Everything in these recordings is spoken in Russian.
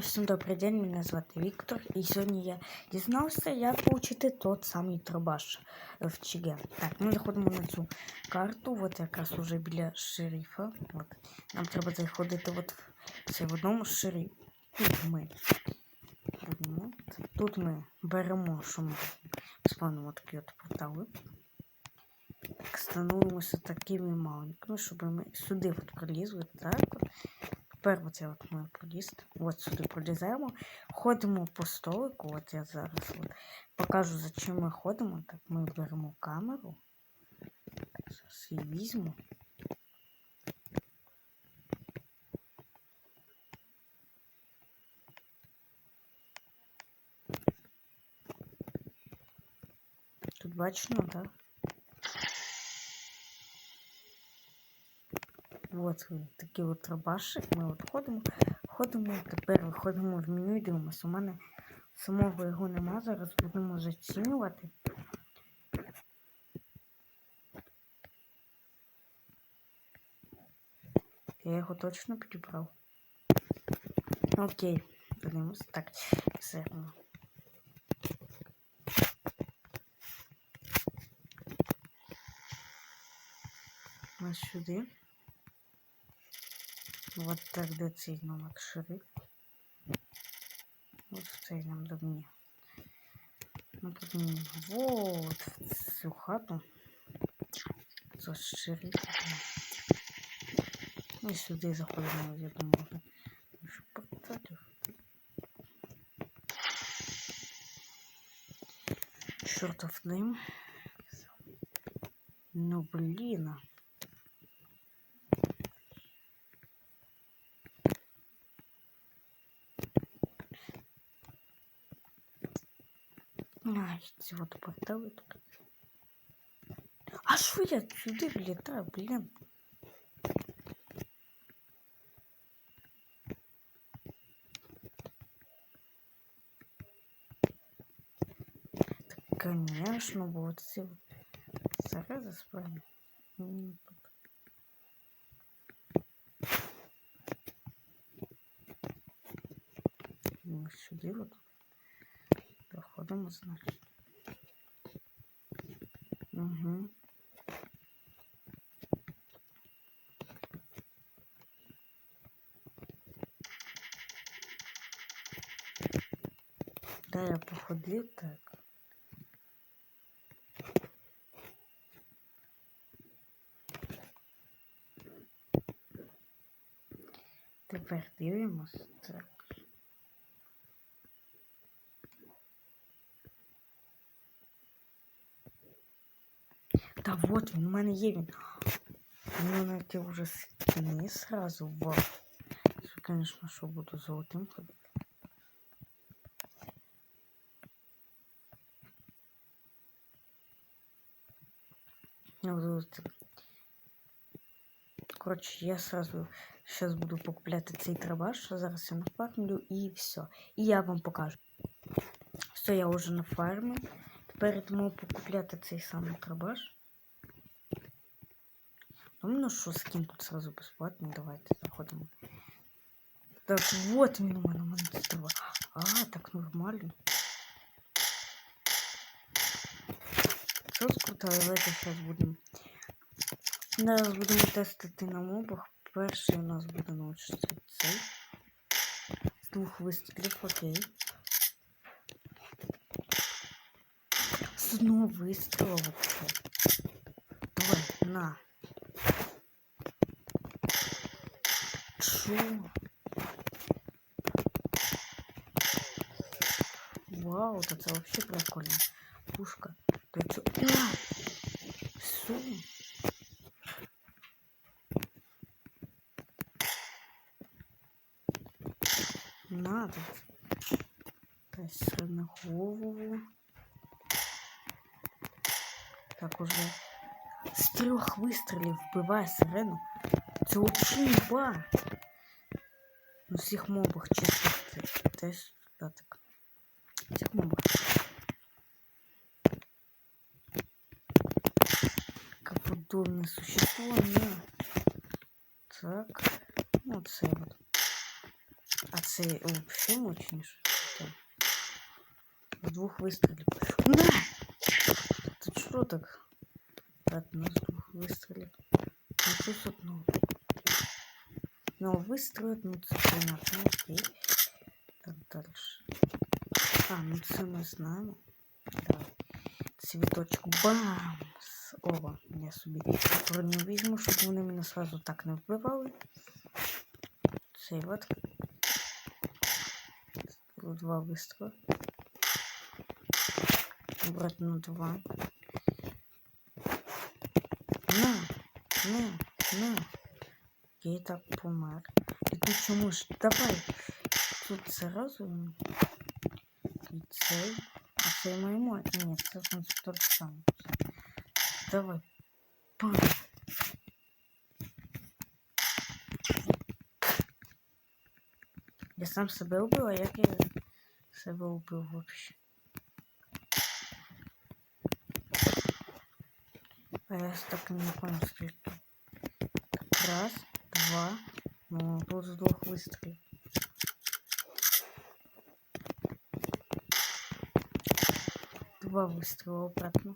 Всім добрий день, мене звати Віктор, і сьогодні я дізнався, як отримати тот самий трубаш в ЧГ. Так, ми заходимо на цю карту, от якраз уже біля шерифа. От. Нам треба заходити от в це в одному шериф. Тут ми будемо. Тут ми беремо, що ми спавнимо такі от портали. Так, становимося такими маленькими, щоб ми сюди от пролізли. Так от. Тепер оце от ми проліз. От сюди пролізаємо. Ходимо по столику. От я зараз от покажу, за чим ми ходимо. Так, ми беремо камеру. Зараз її візьму. Тут бачно, так? Вот він, такий от рабашик. Ми от ходимо, ходимо, тепер виходимо в меню і дивимося. У мене самого його нема, зараз будемо зацінювати. Я його точно підібрав. Окей, подивимось. Так, все. Сюди. Вот так, де цей номер шериф. Вот в цей нам догні. Ну, потім вот в цю хату. Це шериф. І сюди заходимо, я думаю, що порталів. Чертов дым. Ну, блин. Ай, ці от портали тут. А що я сюди влітаю, блін? Так, конечно, бо от ці от зарази справді. М, тут. Ну, Угу. Да, я походив так. Тепер дивимось. Так. Та вот він, у мене є він. У мене ті вже скини сразу вау. Що, конечно, що буду золотим ходити. Ну, вот. Коротше, я сразу сейчас буду покупляти цей трабаш. Зараз я нафармлю і все. І я вам покажу. Все, я вже на фармі. Тепер я думаю покупляти цей самий трабаш. Ну, що скин тут сразу бесплатный. Давайте заходимо. Так, вот він у мене, у мене це треба. А, так нормально. Що круто, давайте зараз будемо. Зараз будемо тестити на мобах. Перший у нас буде научиться цей. З двох вистрілів, окей. З одного вистріла вообще. Давай, на. Шо? Вау, это, это вообще прикольно. Пушка. Да чё? На! Су. Надо. Так, на голову. Так, уже з трьох вистрілів вбиває сирену. Це взагалі ба. На всіх мобах чисто це теж да, так. Всіх мобах. Как подобное существо, не. Так. Вот це вот. А це взагалі мощніше. Так. З двох вистрілів. На! Тут що так? Ладно, з двох вистрілів. Ну це з одного. Ну, вистріл, ну це понятно, окей. Так, дальше. А, ну це ми знаємо. Давай. Цвіточок. Бамс! Ова, я собі броню візьму, щоб вони мене сразу так не вбивали. Цей от. Два вистріли. Обратно два. На, на, на. Я і так помер. І ти чому ж? Давай. Тут сразу. І цей. А цей моєму. Ні, це там тот самий. Давай. Пам. Я сам себе убил, а як я себе убив вообще? А я так и не понял, сколько. Так, раз, два. Ну, тут с двух выстрелов. Два выстрела обратно.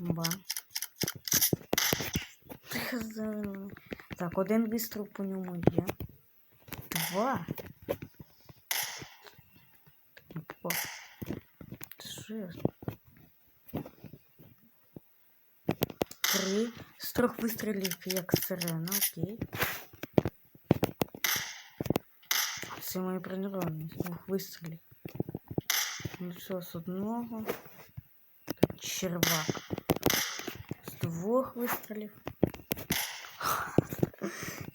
Ба. Так, один вистріл по ньому є. Два. Попав. Шесть. Три. З трьох вистрілів як сирена, окей. Це мої бронировані. З двох вистрілів. Ну все, з одного. Тут червак. З двох вистрілів.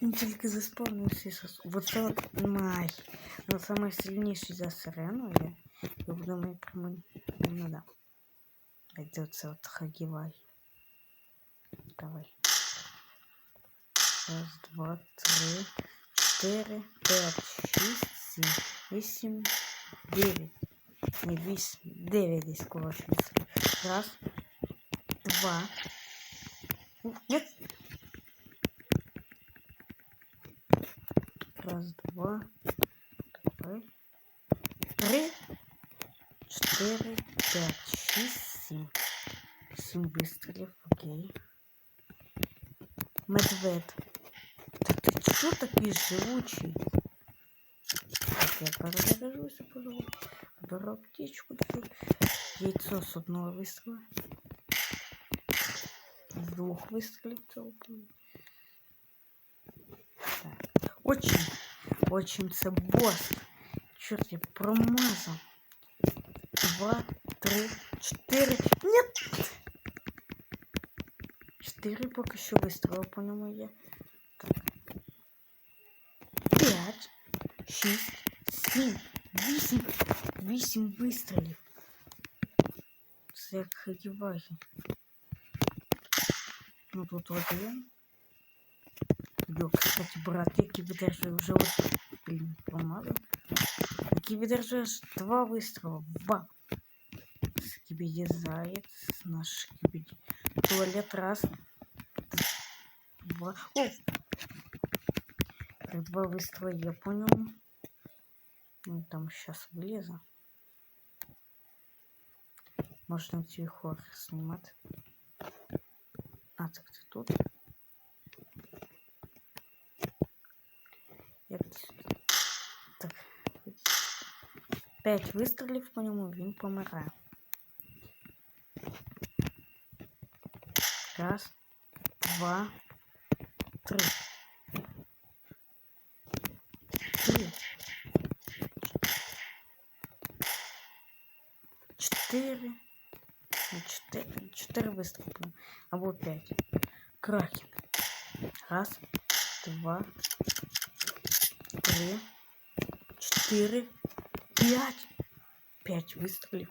Він тільки заспавнився і сос. Вот це от май. Ну, самый сильніший за сирену я. Я думаю, прямо ну да. Де це от хагівай. Давай. Раз, два, три, чотири, п'ять, шість, сім, вісім, дев'ять. Не вісім, дев'ять десь коротше. Раз, два. Нет. Раз, два, давай. Три, чотири, п'ять, шість, сім. Сім вистрілів, окей. Медвед. Та ти чого такий живучий? Так, я перезаряжуся, пожалуйста. Беру аптечку. Яйцо з одного вистріла. З двох вистрілів це убив. Так. Очень, очень це босс. Чорт, я промазав. Два, три, чотири. Нет! Чотири поки що вистріли по ньому є. Так. П'ять, шість, сім, вісім. Вісім вистрілів. Це як хагівагі. Ну тут один. Йо, кстати, брат, який видержує вже ось, блін, промазав. Який видержує аж два вистріла. Два. Скибиди заяц, наш скибиди. Туалет раз. Два. О! Так, два выстрела я понял. Ну, там сейчас вылезу. Можно тихо снимать. А, так ты тут. Я так. П'ять вистрілів по ньому він помирає. Раз, два, три. Три. Чотири. Ну, Чотири, чотири вистріли. Або п'ять. Кракен. Раз, два, три, чотири, п'ять. П'ять вистрілів.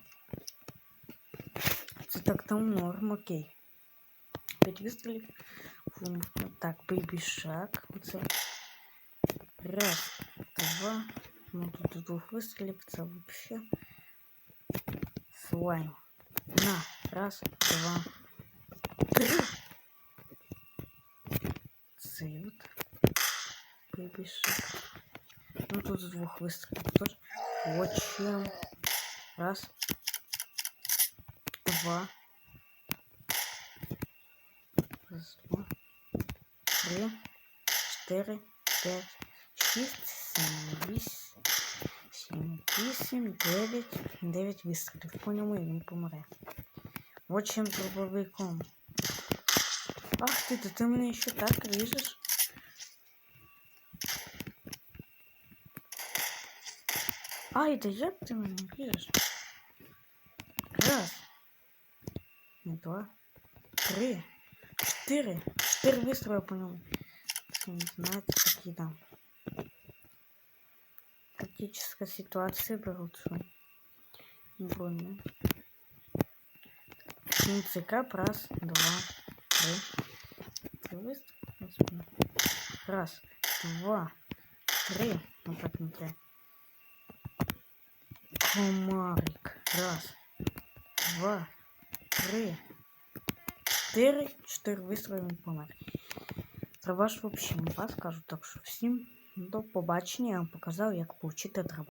Це так там норм, окей. П'ять вистрілів. Фу, Так, бейбі шаг. Оце. Раз, два. Ну тут з двох вистрілів. Це вообще. Слайм. На. Раз, два, три. Це от. Бейбі шаг. Ну тут з двох вистрілів теж. Отчим. Раз. Два. Три. Чотири. П'ять. Шість. Сім. Вісім. Сім. Вісім. Дев'ять. Дев'ять вистрілів. По ньому і він помре. Отчим з дробовиком. Ах ти, то ти мене ще так ріжеш? Ай, да як ти мене ріжеш? Раз. Не два. Три. Чотири. Чотири вистріли по ньому. Це не знаєте, такі там. Критическая ситуация берутся. Больно. Цикап. Раз, два, три. Три выстрела. Раз, два, три. Вот так не три. Комарик. Раз, два, три. Чотири. Чотири вистріли він помер. Трабаш взагалі не скажу, так що всім до побачення. Я вам показав, як получити трабаш.